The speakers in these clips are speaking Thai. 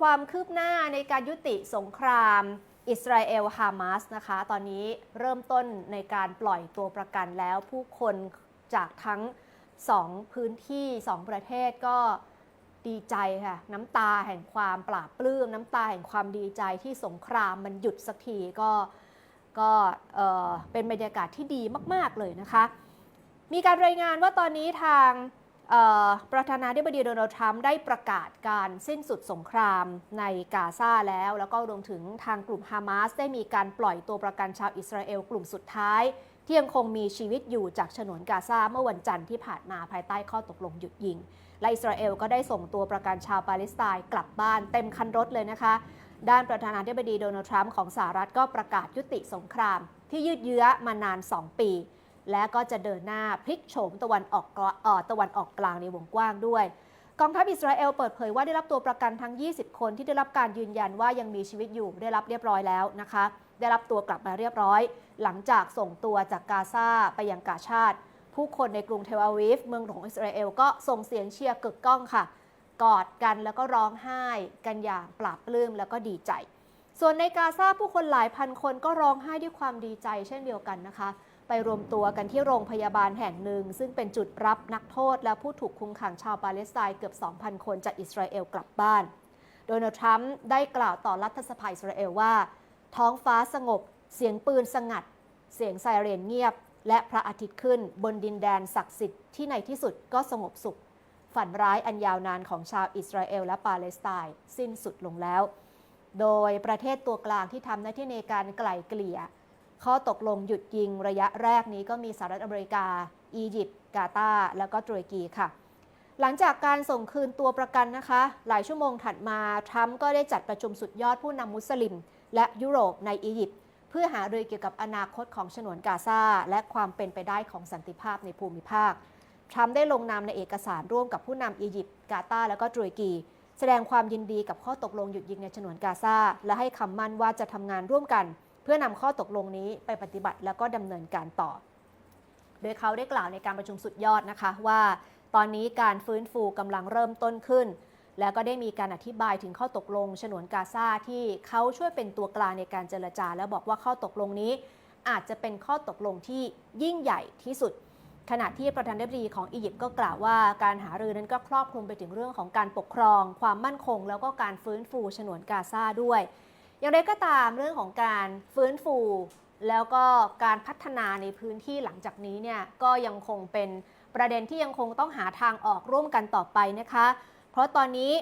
ความคืบหน้าในการยุติสงครามอิสราเอลฮามาสนะคะ ตอนนี้เริ่มต้นในการปล่อยตัวประกันแล้วผู้คนจากทั้งสองพื้นที่สองประเทศก็ดีใจค่ะ น้ำตาแห่งความปราบปลื้มน้ำตาแห่งความดีใจที่สงครามมันหยุดสักทีก็ก็เออเป็นบรรยากาศที่ดีมาก ๆ เลยนะคะ มีการรายงานว่าตอนนี้ทาง ประธานาธิบดีโดนัลด์ทรัมป์ได้ประกาศการสิ้นสุดสงครามในกาซาแล้ว แล้วก็รวมถึงทางกลุ่มฮามาสได้มีการปล่อยตัวประกันชาวอิสราเอลกลุ่มสุดท้าย ที่ยังคงมีชีวิตอยู่จากฉนวนกาซาเมื่อวันจันทร์ที่ผ่านมาภายใต้ข้อตกลงหยุดยิง และอิสราเอลก็ได้ส่งตัวประกันชาวปาเลสไตน์กลับบ้านเต็มคันรถเลยนะคะ ด้านประธานาธิบดีโดนัลด์ทรัมป์ของสหรัฐก็ประกาศยุติสงคราม ที่ยืดเยื้อมานาน 2 ปี และก็จะเดินหน้าพลิกโฉมตะวันออกกลาเอ่อตะวันออกกลางในวงกว้างด้วยกองทัพอิสราเอลเปิดเผยว่าได้รับตัวประกันทั้ง 20 คนที่ได้รับการยืนยันว่ายังมีชีวิตอยู่ได้รับเรียบร้อยแล้วนะคะ ได้รับตัวกลับมาเรียบร้อย หลังจากส่งตัวจากกาซาไปยังกาชาติผู้คนในกรุงเทลอาวีฟเมืองหลวงอิสราเอลก็ส่งเสียงเชียร์กึกก้องค่ะ กอดกันแล้วก็ร้องไห้กันอย่างปราบปลื้มแล้วก็ดีใจ ส่วนในกาซาผู้คนหลายพันคนก็ร้องไห้ด้วยความดีใจเช่นเดียวกันนะคะ ไปรวมตัวกันที่โรงพยาบาลแห่งหนึ่ง ซึ่งเป็นจุดรับนักโทษ และผู้ถูกคุมขังชาวปาเลสไตน์เกือบ 2,000 คนจากอิสราเอลกลับบ้าน โดนัลด์ทรัมป์ได้กล่าวต่อรัฐสภาอิสราเอลว่า ท้องฟ้าสงบ เสียงปืนสงัด เสียงไซเรนเงียบ และพระอาทิตย์ขึ้นบนดินแดนศักดิ์สิทธิ์ที่ในที่สุดก็สงบสุข ฝันร้ายอันยาวนานของชาวอิสราเอลและปาเลสไตน์สิ้นสุดลงแล้ว โดยประเทศตัวกลางที่ทำหน้าที่ในการไกล่เกลี่ย ข้อตกลงหยุดยิงระยะแรกนี้ก็มีสหรัฐอเมริกา อียิปต์ กาตาร์ แล้วก็ตุรกีค่ะ หลังจากการส่งคืนตัวประกันนะคะ หลายชั่วโมงถัดมา ทรัมป์ก็ได้จัดประชุมสุดยอดผู้นำมุสลิม และยุโรปในอียิปต์เพื่อหารือเกี่ยวกับอนาคตของฉนวนกาซาและความเป็นไปได้ของสันติภาพในภูมิภาค ทรัมป์ได้ลงนามในเอกสารร่วมกับผู้นำอียิปต์ กาตาร์ และก็ตุรกี แสดงความยินดีกับข้อตกลงหยุดยิงในฉนวนกาซาและให้คำมั่นว่าจะทำงานร่วมกันเพื่อนำข้อตกลงนี้ไปปฏิบัติแล้วก็ดำเนินการต่อ โดยเขาได้กล่าวในการประชุมสุดยอดนะคะว่า ตอนนี้การฟื้นฟูกำลังเริ่มต้นขึ้น แล้วก็ได้มีการอธิบายถึงข้อตกลง ฉนวนกาซาที่เขาช่วยเป็นตัวกลางในการเจรจา แล้วบอกว่าข้อตกลงนี้ อาจจะเป็นข้อตกลงที่ยิ่งใหญ่ที่สุดขณะที่ประธานาธิบดีของอียิปต์ก็กล่าวว่าการหารือนั้นก็ครอบคลุมไปถึงเรื่องของการปกครอง ความมั่นคง แล้วก็การฟื้นฟูฉนวนกาซาด้วย อย่างไรก็ตามเรื่องของการฟื้นฟู แล้วก็การพัฒนาในพื้นที่หลังจากนี้เนี่ยก็ยังคงเป็นประเด็นที่ยังคงต้องหาทางออกร่วมกันต่อไปนะคะ เพราะตอนนี้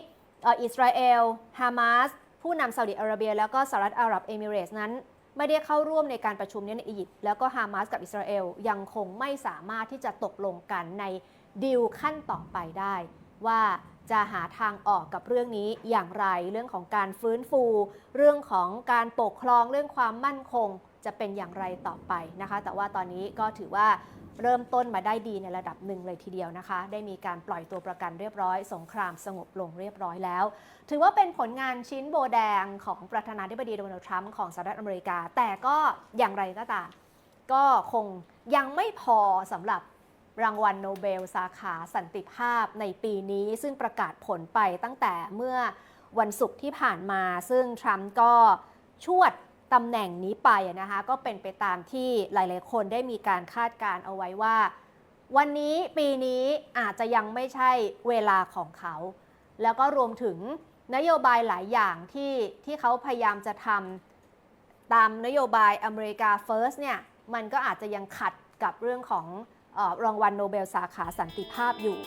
อิสราเอล ฮามาส ผู้นำซาอุดิอาระเบีย แล้วก็สหรัฐอาหรับเอมิเรส์นั้น ไม่ได้เข้าร่วมในการประชุมนี้ในอียิปต์แล้วก็ฮามาสกับอิสราเอลยังคงไม่สามารถที่จะตกลงกันในดีลขั้นต่อไปได้ ว่าจะหาทางออกกับเรื่องนี้อย่างไร เรื่องของการฟื้นฟู เรื่องของการปกครองเรื่องความมั่นคงจะเป็นอย่างไรต่อไปนะคะ แต่ว่าตอนนี้ก็ถือว่าเริ่มต้นมาได้ดีในระดับหนึ่งเลยทีเดียวนะคะ ได้มีการปล่อยตัวประกันเรียบร้อย สงครามสงบลงเรียบร้อยแล้ว ถือว่าเป็นผลงานชิ้นโบแดงของประธานาธิบดีโดนัลด์ทรัมป์ของสหรัฐอเมริกา แต่ก็อย่างไรก็ตามก็คงยังไม่พอสำหรับ รางวัลโนเบล สาขาสันติภาพในปีนี้ ซึ่งประกาศผลไปตั้งแต่เมื่อวันศุกร์ที่ผ่านมา ซึ่งทรัมป์ก็ชวดตำแหน่งนี้ไปนะคะก็เป็นไปตามที่หลาย ๆ คนได้มีการคาดการเอาไว้ว่า วันนี้ปีนี้อาจจะยังไม่ใช่เวลาของเขา แล้วก็รวมถึงนโยบายหลายอย่างที่ที่เขาพยายามจะทำตามนโยบายอเมริกาเฟิร์สเนี่ยมันก็อาจจะยังขัดกับเรื่องของ รางวัลโนเบลสาขาสันติภาพอยู่